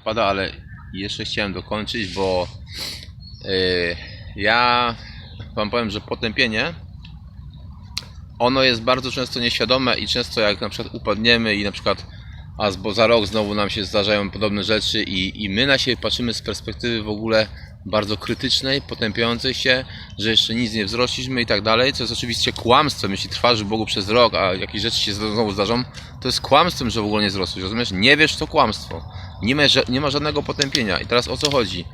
pada, ale jeszcze chciałem dokończyć, bo yy, ja wam powiem, że potępienie ono jest bardzo często nieświadome i często jak na przykład upadniemy i na przykład a bo za rok znowu nam się zdarzają podobne rzeczy i, i my na siebie patrzymy z perspektywy w ogóle bardzo krytycznej, potępiającej się, że jeszcze nic nie wzrośliśmy i tak dalej, co jest oczywiście kłamstwem, jeśli trwasz w Bogu przez rok, a jakieś rzeczy się znowu zdarzą, to jest kłamstwem, że w ogóle nie wzrosłeś, rozumiesz? Nie wiesz, to kłamstwo. Nie ma, nie ma żadnego potępienia. I teraz o co chodzi?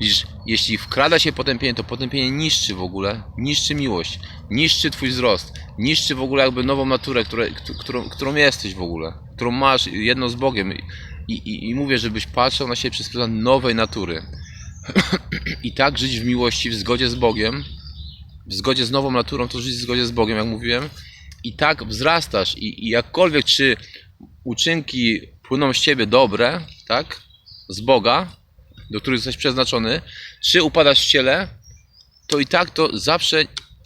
Widzisz, jeśli wkrada się potępienie, to potępienie niszczy w ogóle, niszczy miłość, niszczy twój wzrost, niszczy w ogóle jakby nową naturę, które, któ- którą, którą jesteś w ogóle, którą masz jedno z Bogiem. I, i, I mówię, żebyś patrzył na siebie przez pryzmat nowej natury. I tak żyć w miłości, w zgodzie z Bogiem, w zgodzie z nową naturą, to żyć w zgodzie z Bogiem, jak mówiłem. I tak wzrastasz i, i jakkolwiek czy uczynki płyną z ciebie dobre, tak, z Boga, do których jesteś przeznaczony, czy upadasz w ciele, to i tak to zawsze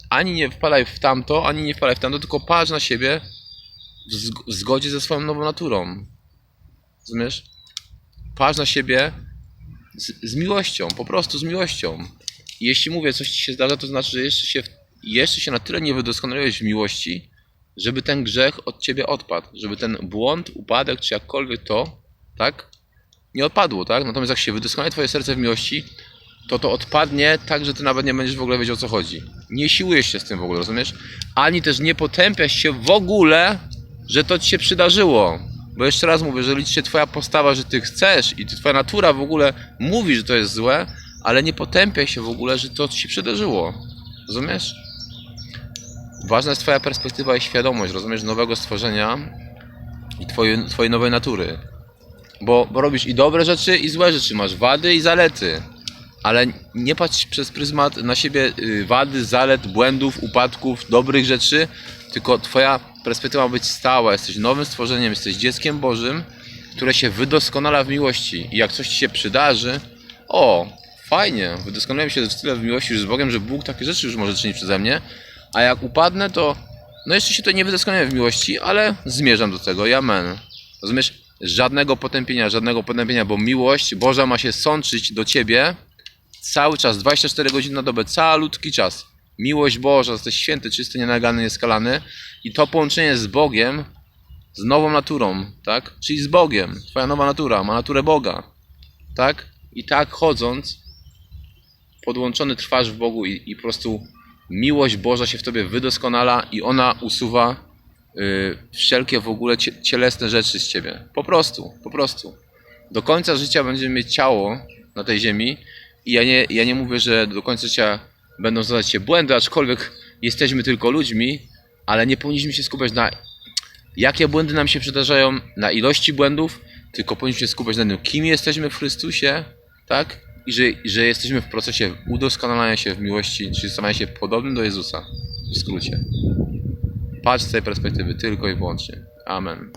ani nie wpadaj w tamto, ani nie wpadaj w tamto, tylko patrz na siebie w, zg- w zgodzie ze swoją nową naturą. Rozumiesz? Patrz na siebie z, z miłością, po prostu z miłością. I jeśli mówię, coś ci się zdarza, to znaczy, że jeszcze się, jeszcze się na tyle nie wydoskonaliłeś w miłości, żeby ten grzech od ciebie odpadł, żeby ten błąd, upadek, czy jakkolwiek to, tak, nie odpadło, tak? Natomiast jak się wydoskonali twoje serce w miłości, to to odpadnie tak, że ty nawet nie będziesz w ogóle wiedział o co chodzi. Nie siłujesz się z tym w ogóle, rozumiesz? Ani też nie potępiasz się w ogóle, że to ci się przydarzyło. Bo jeszcze raz mówię, że liczy się twoja postawa, że ty chcesz i twoja natura w ogóle mówi, że to jest złe, ale nie potępiaj się w ogóle, że to ci się przydarzyło. Rozumiesz? Ważna jest twoja perspektywa i świadomość, rozumiesz, nowego stworzenia i twojej, twojej nowej natury. Bo, bo robisz i dobre rzeczy, i złe rzeczy, masz wady i zalety. Ale nie patrz przez pryzmat na siebie y, wady, zalet, błędów, upadków, dobrych rzeczy, tylko twoja perspektywa ma być stała. Jesteś nowym stworzeniem, jesteś dzieckiem Bożym, które się wydoskonala w miłości. I jak coś ci się przydarzy, o, fajnie, wydoskonałem się tyle w miłości już z Bogiem, że Bóg takie rzeczy już może czynić przeze mnie. A jak upadnę, to no jeszcze się to nie wydoskonałem w miłości, ale zmierzam do tego amen. Rozumiesz? Żadnego potępienia, żadnego potępienia, bo miłość Boża ma się sączyć do ciebie cały czas, 24 godziny na dobę, calutki czas. Miłość Boża, jesteś święty, czysty, nienagany, nieskalany i to połączenie z Bogiem, z nową naturą, tak? Czyli z Bogiem. Twoja nowa natura ma naturę Boga, tak? I tak chodząc, podłączony trwasz w Bogu i, i po prostu miłość Boża się w tobie wydoskonala i ona usuwa wszelkie w ogóle cie, cielesne rzeczy z ciebie. Po prostu, po prostu. Do końca życia będziemy mieć ciało na tej ziemi i ja nie, ja nie mówię, że do końca życia będą zadać się błędy, aczkolwiek jesteśmy tylko ludźmi, ale nie powinniśmy się skupiać na jakie błędy nam się przydarzają, na ilości błędów, tylko powinniśmy się skupiać na tym, kim jesteśmy w Chrystusie, tak? I że, że jesteśmy w procesie udoskonalania się w miłości, czyli stawania się podobnym do Jezusa. W skrócie. Patrz z tej perspektywy tylko i wyłącznie. Amen.